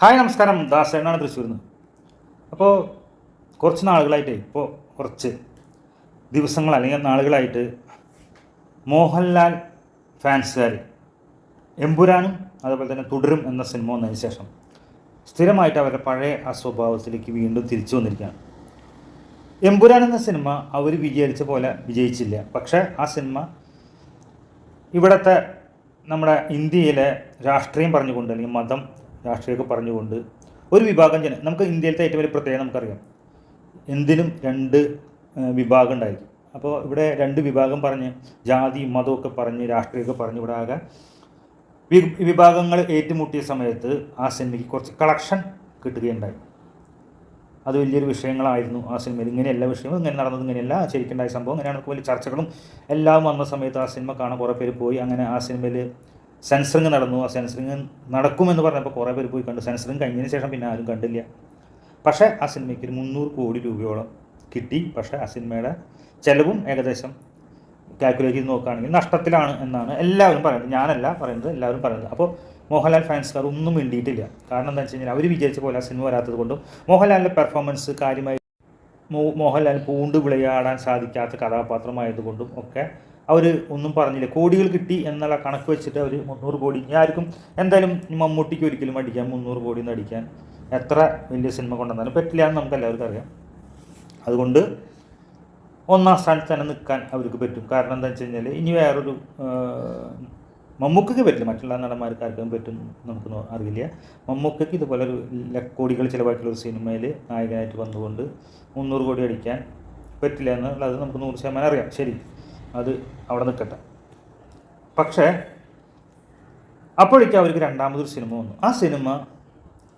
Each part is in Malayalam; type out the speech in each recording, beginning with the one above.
ഹായ് നമസ്കാരം. ദാസ് എന്നാണ് തൃശ്ശൂരിൽ നിന്ന് അപ്പോൾ കുറച്ച് നാളുകളായിട്ട് ഇപ്പോൾ കുറച്ച് ദിവസങ്ങൾ അല്ലെങ്കിൽ നാളുകളായിട്ട് മോഹൻലാൽ ഫാൻസുകാർ എമ്പുരാനും അതുപോലെ തന്നെ തുടരും എന്ന സിനിമ വന്നതിന് ശേഷം സ്ഥിരമായിട്ട് അവരുടെ പഴയ ആ സ്വഭാവത്തിലേക്ക് വീണ്ടും തിരിച്ചു വന്നിരിക്കുകയാണ്. എമ്പുരാൻ എന്ന സിനിമ അവർ വിജയിച്ച പോലെ വിജയിച്ചില്ല. പക്ഷേ ആ സിനിമ ഇവിടുത്തെ നമ്മുടെ ഇന്ത്യയിലെ രാഷ്ട്രീയം പറഞ്ഞുകൊണ്ട് അല്ലെങ്കിൽ മതം രാഷ്ട്രീയമൊക്കെ പറഞ്ഞുകൊണ്ട് ഒരു വിഭാഗം ജന നമുക്ക് ഇന്ത്യയിലത്തെ ഏറ്റവും വലിയ പ്രത്യേകത നമുക്കറിയാം. എന്തിനും രണ്ട് വിഭാഗം ഉണ്ടായിരിക്കും. അപ്പോൾ ഇവിടെ രണ്ട് വിഭാഗം പറഞ്ഞ് ജാതി മതമൊക്കെ പറഞ്ഞ് രാഷ്ട്രീയമൊക്കെ പറഞ്ഞ് ഇവിടെ ആകെ വി- വിഭാഗങ്ങൾ ഏറ്റുമുട്ടിയ സമയത്ത് ആ സിനിമയ്ക്ക് കുറച്ച് കളക്ഷൻ കിട്ടുകയുണ്ടായി. അത് വലിയൊരു വിഷയങ്ങളായിരുന്നു ആ സിനിമയിൽ. ഇങ്ങനെ എല്ലാ വിഷയവും ഇങ്ങനെ നടന്നത് ഇങ്ങനെയല്ല ശരിക്കുണ്ടായ സംഭവം അങ്ങനെയാണ് വലിയ ചർച്ചകളും എല്ലാം വന്ന സമയത്ത് ആ സിനിമ കാണാൻ കുറേ പേര് പോയി. അങ്ങനെ ആ സിനിമയിൽ സെൻസറിങ് നടന്നു. ആ സെൻസറിങ് നടക്കുമെന്ന് പറഞ്ഞപ്പോൾ കുറേ പേര് പോയി കണ്ടു. സെൻസറിങ് കഴിഞ്ഞതിന് ശേഷം പിന്നെ ആരും കണ്ടില്ല. പക്ഷേ ആ സിനിമയ്ക്ക് ഒരു മുന്നൂറ് കോടി രൂപയോളം കിട്ടി. പക്ഷേ ആ സിനിമയുടെ ചിലവും ഏകദേശം കാൽക്കുലേറ്റ് ചെയ്ത് നോക്കുകയാണെങ്കിൽ നഷ്ടത്തിലാണ് എന്നാണ് എല്ലാവരും പറയുന്നത്. ഞാനല്ല പറയുന്നത് എല്ലാവരും പറയുന്നത്. അപ്പോൾ മോഹൻലാൽ ഫാൻസുകാർ ഒന്നും വേണ്ടിയിട്ടില്ല കാരണം എന്താ വെച്ച് കഴിഞ്ഞാൽ അവർ വിചാരിച്ച പോലെ ആ സിനിമ വരാത്തത് കൊണ്ടും മോഹൻലാലിന്റെ പെർഫോമൻസ് കാര്യമായി മോഹൻലാൽ പൂണ്ട് വിളയാടാൻ സാധിക്കാത്ത കഥാപാത്രമായതുകൊണ്ടും ഒക്കെ അവർ ഒന്നും പറഞ്ഞില്ല. കോടികൾ കിട്ടി എന്നുള്ള കണക്ക് വെച്ചിട്ട് അവർ മുന്നൂറ് കോടി. ഇനി ആർക്കും എന്തായാലും മമ്മൂട്ടിക്ക് ഒരിക്കലും അടിക്കാൻ മുന്നൂറ് കോടി എന്ന് അടിക്കാൻ എത്ര വലിയ സിനിമ കൊണ്ടുവന്നാലും പറ്റില്ല എന്ന് നമുക്ക് എല്ലാവർക്കും അറിയാം. അതുകൊണ്ട് ഒന്നാം സ്ഥാനത്ത് തന്നെ നിൽക്കാൻ അവർക്ക് പറ്റും. കാരണം എന്താ വെച്ച് കഴിഞ്ഞാൽ ഇനി വേറൊരു മമ്മൂക്കയ്ക്ക് പറ്റില്ല. മറ്റുള്ള നടന്മാർക്ക് ആർക്കും പറ്റും നമുക്ക് അറിയില്ല മമ്മൂക്കയ്ക്ക് ഇതുപോലെ ഒരു കോടികൾ ചിലവാക്കിയുള്ള ഒരു സിനിമയിൽ നായകനായിട്ട് വന്നുകൊണ്ട് മുന്നൂറ് കോടി അടിക്കാൻ പറ്റില്ല എന്നുള്ളത് നമുക്ക് നൂറ് ശതമാനം അറിയാം. ശരി. അത് അവിടെ നിൽക്കട്ടെ. പക്ഷേ അപ്പോഴേക്കും അവർക്ക് രണ്ടാമതൊരു സിനിമ വന്നു. ആ സിനിമ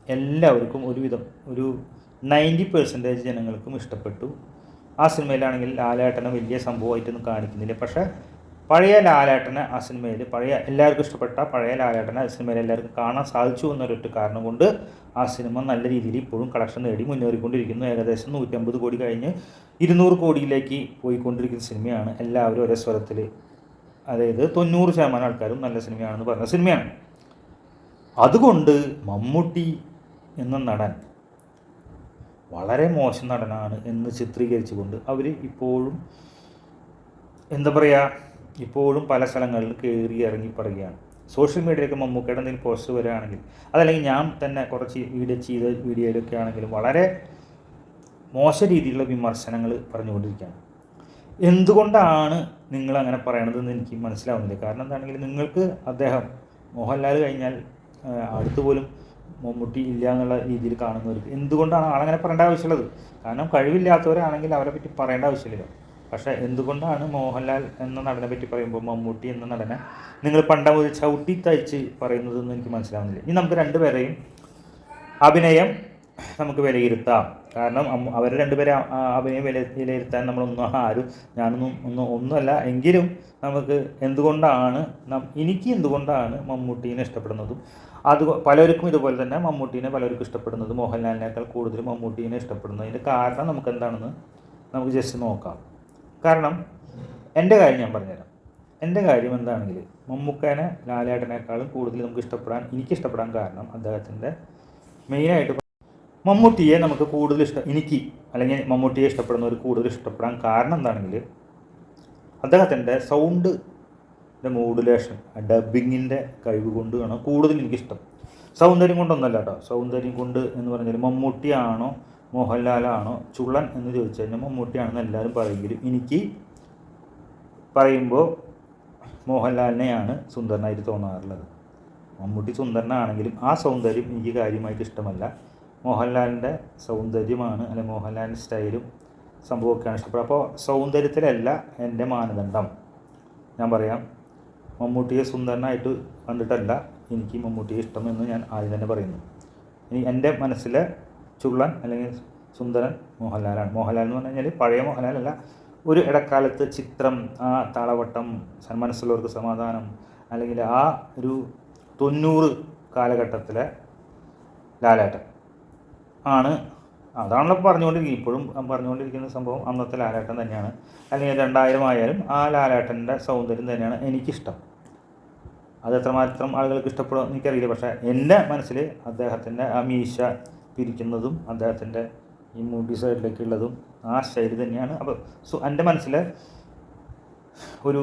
എല്ലാവർക്കും ഒരുവിധം ഒരു നയന്റി പെർസെന്റേജ് ജനങ്ങൾക്കും ഇഷ്ടപ്പെട്ടു. ആ സിനിമയിലാണെങ്കിൽ ലാലേട്ടനെ വലിയ സംഭവമായിട്ടൊന്നും കാണിക്കുന്നില്ല. പക്ഷേ പഴയ ലാലേട്ടനെ ആ സിനിമയിൽ പഴയ എല്ലാവർക്കും ഇഷ്ടപ്പെട്ട പഴയ ലാലേട്ടനെ ആ സിനിമയിൽ എല്ലാവർക്കും കാണാൻ സാധിച്ചു എന്നൊരൊറ്റ കാരണം കൊണ്ട് ആ സിനിമ നല്ല രീതിയിൽ ഇപ്പോഴും കളക്ഷൻ നേടി മുന്നേറിക്കൊണ്ടിരിക്കുന്നു. ഏകദേശം നൂറ്റമ്പത് കോടി കഴിഞ്ഞ് ഇരുന്നൂറ് കോടിയിലേക്ക് പോയിക്കൊണ്ടിരിക്കുന്ന സിനിമയാണ് എല്ലാവരും ഒരേ സ്വരത്തിൽ. അതായത് തൊണ്ണൂറ് ശതമാനം ആൾക്കാരും നല്ല സിനിമയാണെന്ന് പറഞ്ഞ സിനിമയാണ്. അതുകൊണ്ട് മമ്മൂട്ടി എന്ന നടൻ വളരെ മോശം നടനാണ് എന്ന് ചിത്രീകരിച്ചുകൊണ്ട് അവർ ഇപ്പോഴും എന്താ പറയുക ഇപ്പോഴും പല സ്ഥലങ്ങളിൽ കയറി ഇറങ്ങി പറയുകയാണ്. സോഷ്യൽ മീഡിയയിലൊക്കെ മമ്മൂക്കയുടെ എന്തെങ്കിലും പോസ്റ്റ് വരികയാണെങ്കിൽ അതല്ലെങ്കിൽ ഞാൻ തന്നെ കുറച്ച് വീഡിയോ ചെയ്ത വീഡിയോയിലൊക്കെ ആണെങ്കിലും വളരെ മോശ രീതിയിലുള്ള വിമർശനങ്ങൾ പറഞ്ഞുകൊണ്ടിരിക്കുകയാണ്. എന്തുകൊണ്ടാണ് നിങ്ങൾ അങ്ങനെ പറയണതെന്ന് എനിക്ക് മനസ്സിലാവുന്നില്ല. കാരണം എന്താണെങ്കിൽ നിങ്ങൾക്ക് അദ്ദേഹം മോഹൻലാൽ കഴിഞ്ഞാൽ അടുത്ത് പോലും മമ്മൂട്ടി ഇല്ല എന്നുള്ള രീതിയിൽ കാണുന്നവർക്ക് എന്തുകൊണ്ടാണ് ആളങ്ങനെ പറയേണ്ട ആവശ്യമുള്ളത്? കാരണം കഴിവില്ലാത്തവരാണെങ്കിൽ അവരെ പറ്റി പറയേണ്ട ആവശ്യമില്ലല്ലോ പക്ഷേ എന്തുകൊണ്ടാണ് മോഹൻലാൽ എന്ന നടനെ പറ്റി പറയുമ്പോൾ മമ്മൂട്ടി എന്ന നടനെ നിങ്ങൾ പണ്ട മുതൽ ചവിട്ടി തയ്ച്ച് പറയുന്നതെന്ന് എനിക്ക് മനസ്സിലാവുന്നില്ല. ഇനി നമുക്ക് രണ്ടുപേരെയും അഭിനയം നമുക്ക് വിലയിരുത്താം. കാരണം അവർ രണ്ടുപേരെ അഭിനയം വില വിലയിരുത്താൻ നമ്മളൊന്നും ആരും ഞാനൊന്നും ഒന്നും ഒന്നുമല്ല. എങ്കിലും നമുക്ക് എന്തുകൊണ്ടാണ് എനിക്ക് എന്തുകൊണ്ടാണ് മമ്മൂട്ടീനെ ഇഷ്ടപ്പെടുന്നതും അത് പലർക്കും ഇതുപോലെ തന്നെ മമ്മൂട്ടീനെ പലർക്കും ഇഷ്ടപ്പെടുന്നത് മോഹൻലാലിനേക്കാൾ കൂടുതൽ മമ്മൂട്ടീനെ ഇഷ്ടപ്പെടുന്നതിന്റെ കാരണം നമുക്ക് എന്താണെന്ന് നമുക്ക് ജസ്റ്റ് നോക്കാം. കാരണം എന്റെ കാര്യം ഞാൻ പറഞ്ഞുതരാം. എന്റെ കാര്യം എന്താണെങ്കിൽ മമ്മൂക്കേനെ ലാലേട്ടനേക്കാളും കൂടുതൽ നമുക്ക് ഇഷ്ടപ്പെടാൻ എനിക്ക് ഇഷ്ടപ്പെടാൻ കാരണം അദ്ദേഹത്തിന്റെ മെയിനായിട്ട് മമ്മൂട്ടിയെ നമുക്ക് കൂടുതൽ ഇഷ്ടം എനിക്ക് അല്ലെങ്കിൽ മമ്മൂട്ടിയെ ഇഷ്ടപ്പെടുന്നവർ കൂടുതൽ ഇഷ്ടപ്പെടാൻ കാരണം എന്താണെങ്കിൽ അദ്ദേഹത്തിന്റെ സൗണ്ട് മോഡുലേഷൻ ഡബിങ്ങിന്റെ കഴിവ് കൊണ്ട് വേണം കൂടുതൽ എനിക്കിഷ്ടം. സൗന്ദര്യം കൊണ്ടൊന്നല്ല കേട്ടോ. സൗന്ദര്യം കൊണ്ട് എന്ന് പറഞ്ഞാൽ മമ്മൂട്ടിയാണോ മോഹൻലാലാണോ ചുള്ളൻ എന്ന് ചോദിച്ചു കഴിഞ്ഞാൽ മമ്മൂട്ടിയാണെന്ന് എല്ലാവരും പറയുമെങ്കിലും എനിക്ക് പറയുമ്പോൾ മോഹൻലാലിനെയാണ് സുന്ദരനായിട്ട് തോന്നാറുള്ളത്. മമ്മൂട്ടി സുന്ദരനാണെങ്കിലും ആ സൗന്ദര്യം എനിക്ക് കാര്യമായിട്ട് ഇഷ്ടമല്ല. മോഹൻലാലിന്റെ സൗന്ദര്യമാണ് അല്ലെങ്കിൽ മോഹൻലാലിന്റെ സ്റ്റൈലും സംഭവമൊക്കെയാണ് ഇഷ്ടപ്പെടുക. അപ്പോൾ സൗന്ദര്യത്തിലല്ല എന്റെ മാനദണ്ഡം. ഞാൻ പറയാം മമ്മൂട്ടിയെ സുന്ദരനായിട്ട് കണ്ടിട്ടല്ല എനിക്ക് മമ്മൂട്ടിയെ ഇഷ്ടമെന്ന് ഞാൻ ആദ്യം തന്നെ പറയുന്നു. ഇനി എന്റെ മനസ്സിലെ ചുള്ളൻ അല്ലെങ്കിൽ സുന്ദരൻ മോഹൻലാലാണ്. മോഹൻലാൽ എന്ന് പറഞ്ഞു കഴിഞ്ഞാൽ പഴയ മോഹൻലാലല്ല ഒരു ഇടക്കാലത്ത് ചിത്രം ആ താളവട്ടം മനസ്സുള്ളവർക്ക് സമാധാനം അല്ലെങ്കിൽ ആ ഒരു തൊണ്ണൂറ് കാലഘട്ടത്തിലെ ലാലേട്ടൻ ആണ്. അതാണല്ലോ പറഞ്ഞുകൊണ്ടിരിക്കുന്നത്. ഇപ്പോഴും പറഞ്ഞുകൊണ്ടിരിക്കുന്ന സംഭവം അന്നത്തെ ലാലേട്ടൻ തന്നെയാണ്. അല്ലെങ്കിൽ രണ്ടായിരം ആയാലും ആ ലാലേട്ടന്റെ സൗന്ദര്യം തന്നെയാണ് എനിക്കിഷ്ടം. അത് എത്രമാത്രം ആളുകൾക്ക് ഇഷ്ടപ്പെടും എനിക്കറിയില്ല. പക്ഷേ എന്റെ മനസ്സിൽ അദ്ദേഹത്തിന്റെ ആ മീശ പിരിക്കുന്നതും അദ്ദേഹത്തിന്റെ ഈ മുടി സൈഡിലേക്കുള്ളതും ആ ശൈലി തന്നെയാണ്. അപ്പോൾ സോ എന്റെ മനസ്സിൽ ഒരു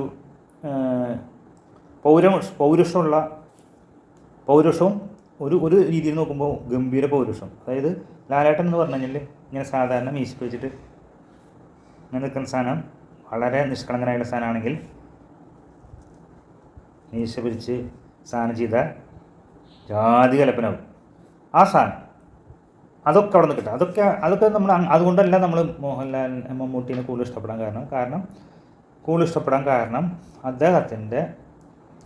പൗര പൗരുഷമുള്ള പൗരുഷവും ഒരു ഒരു രീതിയിൽ നോക്കുമ്പോൾ ഗംഭീര പൗരുഷം. അതായത് ലാലേട്ടൻ എന്ന് പറഞ്ഞു കഴിഞ്ഞാൽ ഇങ്ങനെ സാധാരണ മീശ വെച്ചിട്ട് ഇങ്ങനെ നിൽക്കുന്ന സാധനം വളരെ നിഷ്കളങ്കനായുള്ള സാധനമാണെങ്കിൽ മീശ പിരിച്ച് സാധനം ചെയ്ത ജാതി കലപ്പനാവും. ആ സാധനം അതൊക്കെ അവിടെ നിന്ന് കിട്ടും. അതൊക്കെ അതൊക്കെ നമ്മൾ അതുകൊണ്ടല്ല നമ്മൾ മോഹൻലാൽ മമ്മൂട്ടീനെ കൂടുതൽ ഇഷ്ടപ്പെടാൻ കാരണം. കാരണം കൂടുതൽ ഇഷ്ടപ്പെടാൻ കാരണം അദ്ദേഹത്തിന്റെ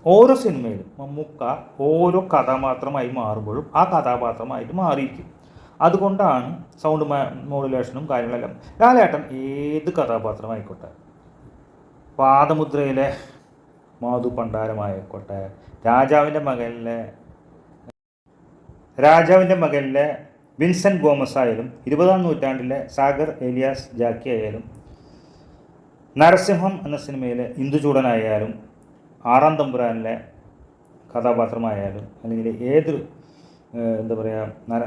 ഓരോ സിനിമയിലും മമ്മൂക്ക ഓരോ കഥാപാത്രമായി മാറുമ്പോഴും ആ കഥാപാത്രമായിട്ട് മാറിയിരിക്കും. അതുകൊണ്ടാണ് സൗണ്ട് മോഡുലേഷനും കാര്യങ്ങളെല്ലാം. ലാലേട്ടൻ ഏത് കഥാപാത്രമായിക്കോട്ടെ? പാദമുദ്രയിലെ മാധു പണ്ടാരമായിക്കോട്ടെ രാജാവിന്റെ മകനിലെ രാജാവിന്റെ മകനിലെ വിൻസെന്റ് ഗോമസ് ആയാലും ഇരുപതാം നൂറ്റാണ്ടിലെ സാഗർ ഏലിയാസ് ജാക്കി ആയാലും നരസിംഹം എന്ന സിനിമയിലെ ഇന്ദുചൂടനായാലും ആറാം തമ്പുരാനിലെ കഥാപാത്രമായാലും അല്ലെങ്കിൽ ഏതൊരു എന്താ പറയുക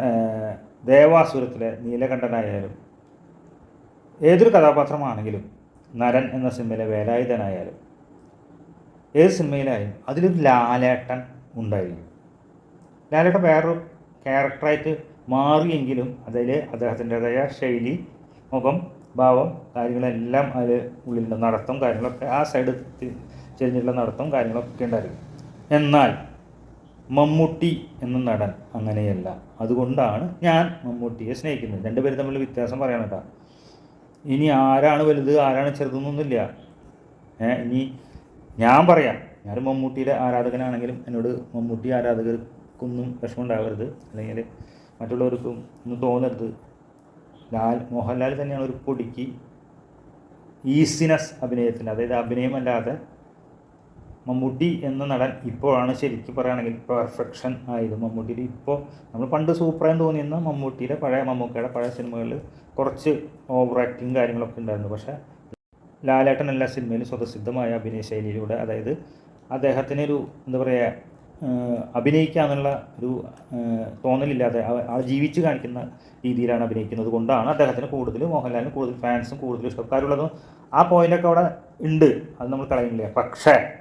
ദേവാസുരത്തിലെ നീലകണ്ഠനായാലും ഏതൊരു കഥാപാത്രമാണെങ്കിലും നരൻ എന്ന സിനിമയിലെ വേലായുധനായാലും ഏത് സിനിമയിലായാലും അതിലൊരു ലാലേട്ടൻ ഉണ്ടായിരിക്കും. ലാലേട്ടൻ വേറൊരു ക്യാരക്ടറായിട്ട് മാറിയെങ്കിലും അതിൽ അദ്ദേഹത്തിന്റെതായ ശൈലി മുഖം ഭാവം കാര്യങ്ങളെല്ലാം അതിൽ ഉള്ളിലുണ്ട് നടത്തും കാര്യങ്ങളൊക്കെ ആ സൈഡ് ചെരിഞ്ഞിട്ടുള്ള നടത്തും കാര്യങ്ങളൊക്കെ ഉണ്ടായിരിക്കും എന്നാൽ മമ്മൂട്ടി എന്ന നടൻ അങ്ങനെയല്ല. അതുകൊണ്ടാണ് ഞാൻ മമ്മൂട്ടിയെ സ്നേഹിക്കുന്നത്. രണ്ടുപേരും തമ്മിൽ വ്യത്യാസം പറയണം കേട്ടോ. ഇനി ആരാണ് വലുത് ആരാണ് ചെറുതെന്നൊന്നുമില്ല. ഏ ഇനി ഞാൻ പറയാം. ഞാൻ മമ്മൂട്ടിയുടെ ആരാധകനാണെങ്കിലും എന്നോട് മമ്മൂട്ടി ആരാധകർക്കൊന്നും വിഷമം അല്ലെങ്കിൽ മറ്റുള്ളവർക്കും ഒന്നും തോന്നരുത്. ലാൽ മോഹൻലാൽ തന്നെയാണ് ഒരു പൊടിക്ക് ഈസിനസ് അഭിനയത്തിന് അതായത് അഭിനയമല്ലാതെ മമ്മൂട്ടി എന്ന നടൻ ഇപ്പോഴാണ് ശരിക്കും പറയുകയാണെങ്കിൽ പെർഫെക്ഷൻ ആയത്. മമ്മൂട്ടിയിൽ ഇപ്പോൾ നമ്മൾ പണ്ട് സൂപ്പറായി തോന്നിയിരുന്ന മമ്മൂട്ടിയുടെ പഴയ മമ്മൂക്കയുടെ പഴയ സിനിമകളിൽ കുറച്ച് ഓവർ ആക്ടിങ് കാര്യങ്ങളൊക്കെ ഉണ്ടായിരുന്നു. പക്ഷേ ലാലേട്ടൻ എല്ലാ സിനിമയിലും സ്വതസിദ്ധമായ അഭിനയ ശൈലിയിലൂടെ അതായത് അദ്ദേഹത്തിനൊരു എന്താ പറയുക അഭിനയിക്കുക എന്നുള്ള ഒരു തോന്നലില്ലാതെ ആ- ജീവിച്ച് കാണിക്കുന്ന രീതിയിലാണ് അഭിനയിക്കുന്നത്. കൊണ്ടാണ് അദ്ദേഹത്തിന് കൂടുതൽ മോഹൻലാലിന് കൂടുതൽ ഫാൻസും കൂടുതൽ ഇഷ്ടക്കാരുള്ളതും ആ പോയിന്റൊക്കെ അവിടെ ഉണ്ട്. അത് നമ്മൾ കളയുന്നില്ല. പക്ഷേ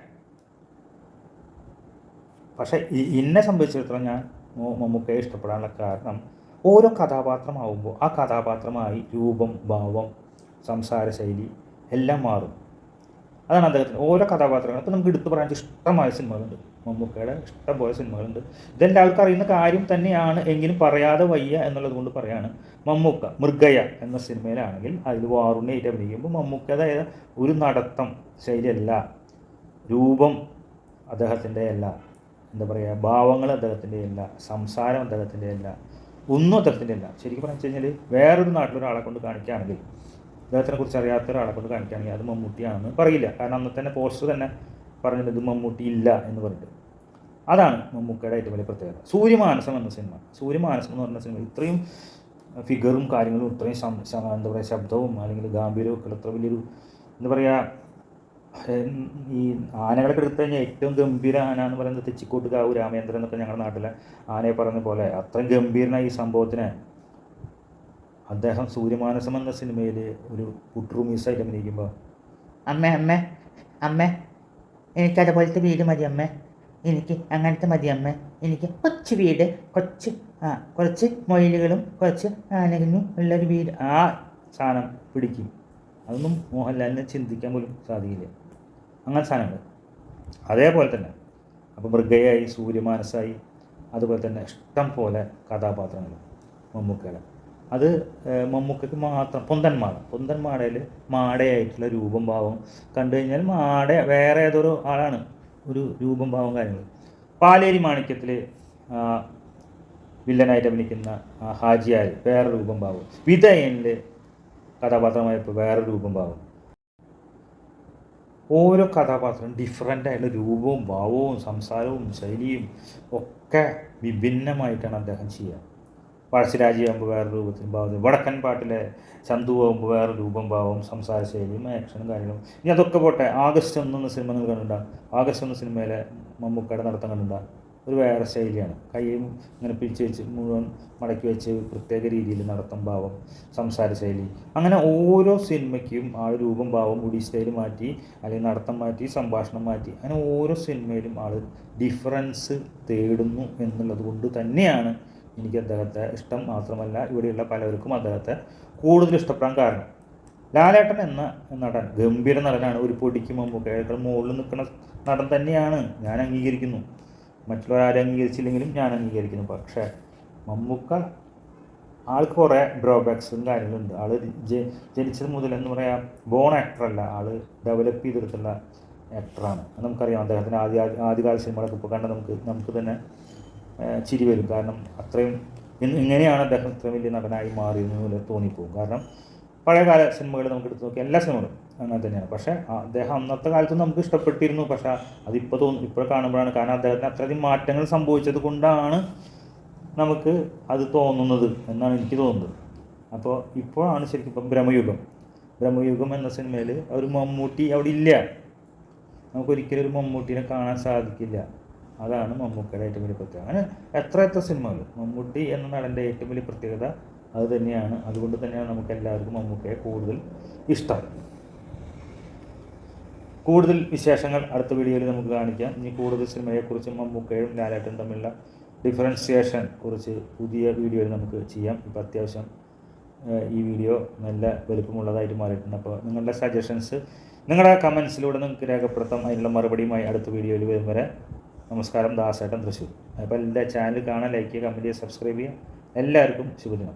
പക്ഷേ എന്നെ സംബന്ധിച്ചിടത്തോളം ഞാൻ മമ്മൂക്കയെ ഇഷ്ടപ്പെടാനുള്ള കാരണം ഓരോ കഥാപാത്രമാവുമ്പോൾ ആ കഥാപാത്രമായി രൂപം ഭാവം സംസാര ശൈലി എല്ലാം മാറും. അതാണ് അദ്ദേഹത്തിന് ഓരോ കഥാപാത്രങ്ങളും. ഇപ്പം നമുക്ക് എടുത്തു പറയാൻ ഇഷ്ടമായ സിനിമകളുണ്ട്. മമ്മൂക്കയുടെ ഇഷ്ടംപോലെ സിനിമകളുണ്ട്. ഇതെല്ലാവർക്കും അറിയുന്ന കാര്യം തന്നെയാണ് എങ്കിലും പറയാതെ വയ്യ എന്നുള്ളത് കൊണ്ട് പറയാണ് മമ്മൂക്ക. മൃഗയ എന്ന സിനിമയിലാണെങ്കിൽ അതിൽ വാറുണ്ണിയായിട്ട് അഭിനയിക്കുമ്പോൾ മമ്മൂക്ക അതായത് ഒരു നടത്തം ശൈലിയല്ല. രൂപം അദ്ദേഹത്തിന്റെ അല്ല. എന്താ പറയുക ഭാവങ്ങൾ അദ്ദേഹത്തിന്റെ അല്ല. സംസാരം അദ്ദേഹത്തിന്റെ അല്ല. ഒന്നും അദ്ദേഹത്തിന്റെ അല്ല. ശരിക്കും പറഞ്ഞു കഴിഞ്ഞാൽ വേറൊരു നാട്ടിലൊരാളെ കൊണ്ട് കാണിക്കുകയാണെങ്കിൽ അദ്ദേഹത്തിനെ കുറിച്ച് അറിയാത്ത ഒരാളെ കൊണ്ട് കാണിക്കുകയാണെങ്കിൽ അത് മമ്മൂട്ടിയാണെന്ന് പറയില്ല. കാരണം അന്നത്തെ തന്നെ പോസ്റ്റർ തന്നെ പറഞ്ഞിട്ടുണ്ട് ഇത് മമ്മൂട്ടി ഇല്ല എന്ന് പറഞ്ഞിട്ട്. അതാണ് മമ്മൂക്കയുടെ ഏറ്റവും വലിയ പ്രത്യേകത. സൂര്യമാനസം എന്ന സിനിമ സൂര്യമാനസം എന്ന് പറഞ്ഞ സിനിമ ഇത്രയും ഫിഗറും കാര്യങ്ങളും ഇത്രയും എന്താ പറയുക ശബ്ദവും അല്ലെങ്കിൽ ഗാംഭീര്യവും ഒക്കെ ഇത്ര വലിയൊരു എന്താ പറയുക ഈ ആനകളൊക്കെ എടുത്തു കഴിഞ്ഞാൽ ഏറ്റവും ഗംഭീര ആന എന്ന് പറയുന്നത് തെച്ചിക്കോട്ട് കാവു രാമേന്ദ്രൻ എന്നൊക്കെ ഞങ്ങളുടെ നാട്ടിലെ ആനയെ പറഞ്ഞ പോലെ അത്രയും ഗംഭീരനായ ഈ സംഭവത്തിന് അദ്ദേഹം സൂര്യമാനസം എന്ന സിനിമയിൽ ഒരു പുട്രൂമീസായിട്ട് അഭിനയിക്കുമ്പോൾ അമ്മേ അമ്മേ അമ്മേ എനിക്കതുപോലത്തെ വീട് മതി അമ്മ. എനിക്ക് അങ്ങനത്തെ മതി അമ്മ. എനിക്ക് കൊച്ചു വീട് കൊച്ച് ആ കുറച്ച് മൊയിലുകളും കുറച്ച് ആനകളും ഉള്ളൊരു വീട്. ആ സാധനം പിടിക്കും. അതൊന്നും മോഹൻലാലിനെ ചിന്തിക്കാൻ പോലും സാധിക്കില്ല. അങ്ങനെ സാധനങ്ങൾ. അതേപോലെ തന്നെ. അപ്പോൾ മൃഗയായി സൂര്യമാനസായി അതുപോലെ തന്നെ ഇഷ്ടം പോലെ കഥാപാത്രങ്ങൾ. മമ്മൂക്കയുടെ. അത് മമ്മൂക്കയ്ക്ക് മാത്രം പൊന്തന്മാട പൊന്തന്മാടയിൽ മാടയായിട്ടുള്ള രൂപം ഭാവം കണ്ടു കഴിഞ്ഞാൽ മാട വേറെ ഏതൊരു ആളാണ്. ഒരു രൂപം ഭാവം കാര്യങ്ങൾ. പാലേരി മാണിക്യത്തിൽ വില്ലനായിട്ട് അഭിനയിക്കുന്ന ഹാജിയായി വേറെ രൂപം ഭാവം വിധയനിൽ കഥാപാത്രമായപ്പോൾ വേറെ രൂപം ഭാവം ഓരോ കഥാപാത്രം ഡിഫറന്റ് രൂപവും ഭാവവും സംസാരവും ശൈലിയും ഒക്കെ വിഭിന്നമായിട്ടാണ് അദ്ദേഹം ചെയ്യുക. പഴശ്ശിരാജയാകുമ്പോൾ വേറെ രൂപത്തിൽ ഭാവം വടക്കൻ പാട്ടിലെ ചന്തു വേറെ രൂപം ഭാവം സംസാര ശൈലിയും ആക്ഷനും കാര്യങ്ങളും. ഇനി അതൊക്കെ പോട്ടെ ആഗസ്റ്റ് ഒന്നൊന്ന് സിനിമ നിങ്ങൾ കണ്ടിട്ടുണ്ടോ? ആഗസ്റ്റ് ഒന്ന് സിനിമയിലെ മമ്മൂക്കയുടെ നടത്തം കണ്ടിട്ടുണ്ടോ? ഒരു വേറെ ശൈലിയാണ്. കൈയും ഇങ്ങനെ പിടിച്ച് വെച്ച് മുഴുവൻ മടക്കി വെച്ച് പ്രത്യേക രീതിയിൽ നടത്തം ഭാവം സംസാര ശൈലി. അങ്ങനെ ഓരോ സിനിമയ്ക്കും ആ രൂപം ഭാവം മുടി സ്റ്റൈൽ മാറ്റി അല്ലെങ്കിൽ നടത്തം മാറ്റി സംഭാഷണം മാറ്റി അങ്ങനെ ഓരോ സിനിമയിലും ആൾ ഡിഫറൻസ് തേടുന്നു എന്നുള്ളത് കൊണ്ട് തന്നെയാണ് എനിക്ക് അദ്ദേഹത്തെ ഇഷ്ടം മാത്രമല്ല ഇവിടെയുള്ള പലവർക്കും അദ്ദേഹത്തെ കൂടുതൽ ഇഷ്ടപ്പെടാൻ കാരണം. ലാലേട്ടൻ എന്ന നടൻ ഗംഭീര നടനാണ്. ഒരു പൊടിക്ക് മമ്മൂക്കയുടെ മുകളിൽ നിൽക്കുന്ന നടൻ തന്നെയാണ്. ഞാൻ അംഗീകരിക്കുന്നു. മറ്റുള്ളവർ ആരും അംഗീകരിച്ചില്ലെങ്കിലും ഞാൻ അംഗീകരിക്കുന്നു. പക്ഷേ മമ്മൂക്ക ആൾക്ക് കുറേ ഡ്രോബാക്സും കാര്യങ്ങളുണ്ട്. ആൾ ജനിച്ചത് മുതൽ എന്ന് പറയാം ബോൺ ആക്ടറല്ല ആൾ ഡെവലപ്പ് ചെയ്തെടുത്തുള്ള ആക്ടറാണ് നമുക്കറിയാം. അദ്ദേഹത്തിന്റെ ആദ്യ ആദ്യകാല സിനിമകളൊക്കെ ഇപ്പോൾ കണ്ട നമുക്ക് നമുക്ക് തന്നെ ചിരി വരും. കാരണം അത്രയും ഇങ്ങനെയാണ് അദ്ദേഹം ഇത്രയും വലിയ നടനായി മാറിയെന്ന് പോലെ തോന്നിപ്പോകും. കാരണം പഴയകാല സിനിമകൾ നമുക്ക് എടുത്ത് നോക്കിയാൽ എല്ലാ സിനിമകളും അങ്ങനെ തന്നെയാണ്. പക്ഷേ അദ്ദേഹം അന്നത്തെ കാലത്ത് നമുക്ക് ഇഷ്ടപ്പെട്ടിരുന്നു. പക്ഷേ അതിപ്പോൾ തോന്നും ഇപ്പോൾ കാണുമ്പോഴാണ് കാരണം അദ്ദേഹത്തിന് അത്രയധികം മാറ്റങ്ങൾ സംഭവിച്ചത് കൊണ്ടാണ് നമുക്ക് അത് തോന്നുന്നത് എന്നാണ് എനിക്ക് തോന്നുന്നത്. അപ്പോൾ ഇപ്പോഴാണ് ശരിക്കും ഇപ്പം ബ്രഹ്മയുഗം. ബ്രഹ്മയുഗം എന്ന സിനിമയിൽ ഒരു മമ്മൂട്ടി അവിടെ ഇല്ല. നമുക്കൊരിക്കലും ഒരു മമ്മൂട്ടിനെ കാണാൻ സാധിക്കില്ല. അതാണ് മമ്മൂക്കയുടെ ഏറ്റവും വലിയ പ്രത്യേകത. അങ്ങനെ എത്ര എത്ര സിനിമകൾ മമ്മൂട്ടി എന്ന നടന്റെ ഏറ്റവും വലിയ പ്രത്യേകത അത് തന്നെയാണ്. അതുകൊണ്ട് തന്നെയാണ് നമുക്ക് എല്ലാവർക്കും മമ്മൂക്കയെ കൂടുതൽ ഇഷ്ടം. കൂടുതൽ വിശേഷങ്ങൾ അടുത്ത വീഡിയോയിൽ നമുക്ക് കാണിക്കാം. ഇനി കൂടുതൽ സിനിമയെക്കുറിച്ചും മമ്മൂക്കയും ലാലേട്ടും തമ്മിലുള്ള ഡിഫറൻസിയേഷൻ കുറിച്ച് പുതിയ വീഡിയോയിൽ നമുക്ക് ചെയ്യാം. ഇപ്പോൾ അത്യാവശ്യം ഈ വീഡിയോ നല്ല വലുപ്പമുള്ളതായിട്ട് മാറിയിട്ടുണ്ട്. അപ്പോൾ നിങ്ങളുടെ സജഷൻസ് നിങ്ങളുടെ കമൻസിലൂടെ നിങ്ങൾക്ക് രേഖപ്പെടുത്താം. അതിനുള്ള മറുപടിയുമായി അടുത്ത വീഡിയോയിൽ വരും വരെ നമസ്കാരം ദാസേട്ടൻ തൃശ്ശൂർ. അപ്പോൾ എല്ലാ ചാനൽ കാണാൻ ലൈക്ക് ചെയ്യുക കമന്റ് ചെയ്യുക സബ്സ്ക്രൈബ് ചെയ്യുക. എല്ലാവർക്കും ശുഭദിനം.